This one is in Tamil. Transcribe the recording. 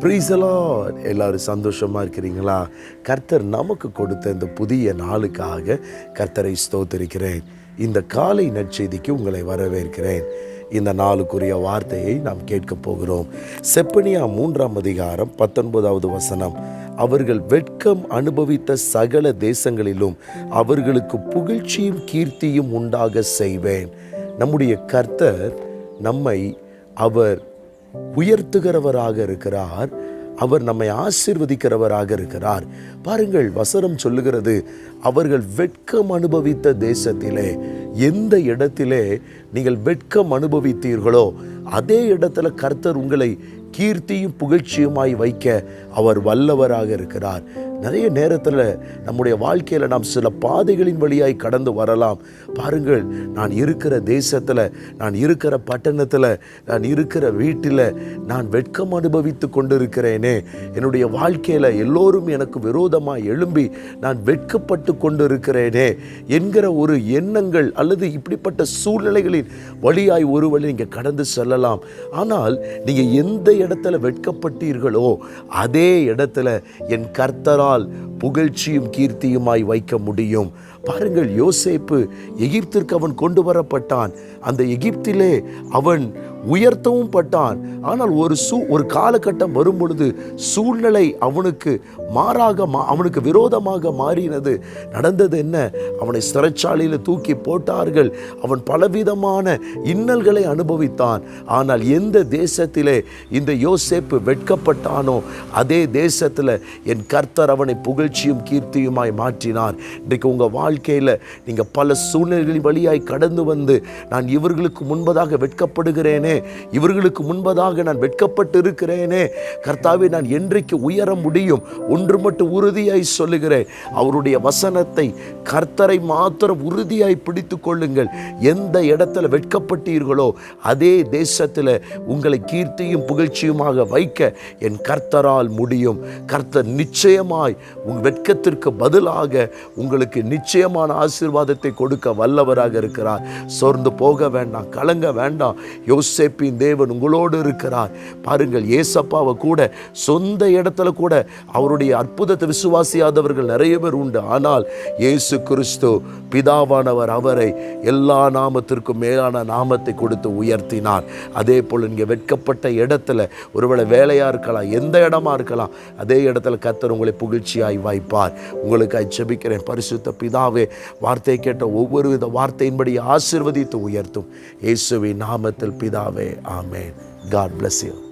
ப்ரீசலா எல்லாரும் சந்தோஷமா இருக்கிறீங்களா? கர்த்தர் நமக்கு கொடுத்த இந்த புதிய நாளுக்காக கர்த்தரை ஸ்தோத்திருக்கிறேன். இந்த காலை நற்செய்திக்கு உங்களை வரவேற்கிறேன். இந்த நாளுக்குரிய வார்த்தையை நாம் கேட்கப் போகிறோம். செப்பனியா மூன்றாம் அதிகாரம் பத்தொன்பதாவது வசனம். அவர்கள் வெட்கம் அனுபவித்த சகல தேசங்களிலும் அவர்களுக்கு புகழ்ச்சியும் கீர்த்தியும் உண்டாக செய்வேன். நம்முடைய கர்த்தர் நம்மை அவர் உயர்த்துகிறவராக இருக்கிறார். அவர் நம்மை ஆசிர்வதிக்கிறவராக இருக்கிறார். பாருங்கள் வசனம் சொல்லுகிறது அவர்கள் வெட்கம் அனுபவித்த தேசத்திலே எந்த இடத்திலே நீங்கள் வெட்கம் அனுபவித்தீர்களோ அதே இடத்துல கர்த்தர் உங்களை கீர்த்தியும் புகழ்ச்சியுமாய் வைக்க அவர் வல்லவராக இருக்கிறார். நிறைய நேரத்தில் நம்முடைய வாழ்க்கையில் நாம் சில பாதைகளின் வழியாய் கடந்து வரலாம். பாருங்கள் நான் இருக்கிற தேசத்தில் நான் இருக்கிற பட்டணத்தில் நான் இருக்கிற வீட்டில் நான் வெட்கம் அனுபவித்து கொண்டிருக்கிறேனே. என்னுடைய வாழ்க்கையில் எல்லோரும் எனக்கு விரோதமாக எழும்பி நான் வெட்கப்பட்டு கொண்டிருக்கிறேனே என்கிற ஒரு எண்ணங்கள் அல்லது இப்படிப்பட்ட சூழ்நிலைகளின் வழியாய் ஒரு வழி நீங்கள் கடந்து செல்லலாம். ஆனால் நீங்கள் எந்த இடத்துல வெட்கப்பட்டீர்களோ அதே இடத்துல என் கர்த்தரால் புகழ்ச்சியும் கீர்த்தியுமாய் வைக்க முடியும். பாருங்கள் யோசேப்பு எகிப்திற்கு அவன் கொண்டு வரப்பட்டான். அந்த எகிப்திலே அவன் உயர்த்தவும் பட்டான். ஆனால் ஒரு சூ ஒரு காலகட்டம் வரும் பொழுது சூழ்நிலை அவனுக்கு மாறாக மா அவனுக்கு விரோதமாக மாறினது. நடந்தது என்ன? அவனை சிறைச்சாலையில் தூக்கி போட்டார்கள். அவன் பலவிதமான இன்னல்களை அனுபவித்தான். ஆனால் எந்த தேசத்திலே இந்த யோசேப்பு வெட்கப்பட்டானோ அதே தேசத்தில் என் கர்த்தர் அவனை புகழ்ச்சியும் கீர்த்தியுமாய் மாற்றினார். இன்றைக்கு உங்கள் வாழ்க்கையில் நீங்கள் பல சூழ்நிலைகளின் வழியாய் கடந்து வந்து நான் இவர்களுக்கு முன்பதாக வெட்கப்படுகிறேனே இவர்களுக்கு முன்பதாக நான் வெட்கப்பட்டு இருக்கிறேனே கர்த்தாவே நான் என்றைக்கு உயர முடியும்? ஒன்று மட்டும் உறுதியாய் சொல்லுகிறேன். அவருடைய வசனத்தை கர்த்தரை மாத்திரம் உறுதியாய் பிடித்து கொள்ளுங்கள். எந்த இடத்துல வெட்கப்பட்டீர்களோ அதே தேசத்தில் உங்களை கீர்த்தியும் புகழ்ச்சியுமாக வைக்க என் கர்த்தரால் முடியும். கர்த்தர் நிச்சயமாய் உன் வெட்கத்திற்கு பதிலாக உங்களுக்கு நிச்சயமான ஆசீர்வாதத்தை கொடுக்க வல்லவராக இருக்கிறார். சோர்ந்து போக வேண்டாம் கலங்க வேண்டாம். யோசே யோசேப்பின் தேவன் உங்களோடு இருக்கிறார். பாருங்கள் ஏசப்பாவை கூட சொந்த இடத்துல கூட அவருடைய அற்புதத்தை விசுவாசியாதவர்கள் நிறைய பேர் உண்டு. ஆனால் இயேசு கிறிஸ்து பிதாவானவர் அவரை எல்லா நாமத்திற்கும் மேலான நாமத்தை கொடுத்து உயர்த்தினார். அதே போல் இங்கே வெட்கப்பட்ட இடத்துல ஒருவேளை வேலையாக இருக்கலாம் எந்த இடமா இருக்கலாம் அதே இடத்துல கத்தர் உங்களை புகழ்ச்சியாய் வாய்ப்பார். உங்களுக்கு அச்சபிக்கிறேன் பரிசுத்த பிதாவே வார்த்தை கேட்ட ஒவ்வொரு வித வார்த்தையின்படி ஆசிர்வதித்து உயர்த்தும். இயேசுவின் நாமத்தில் பிதா பிதாவே ஆமேன் காட் bless you.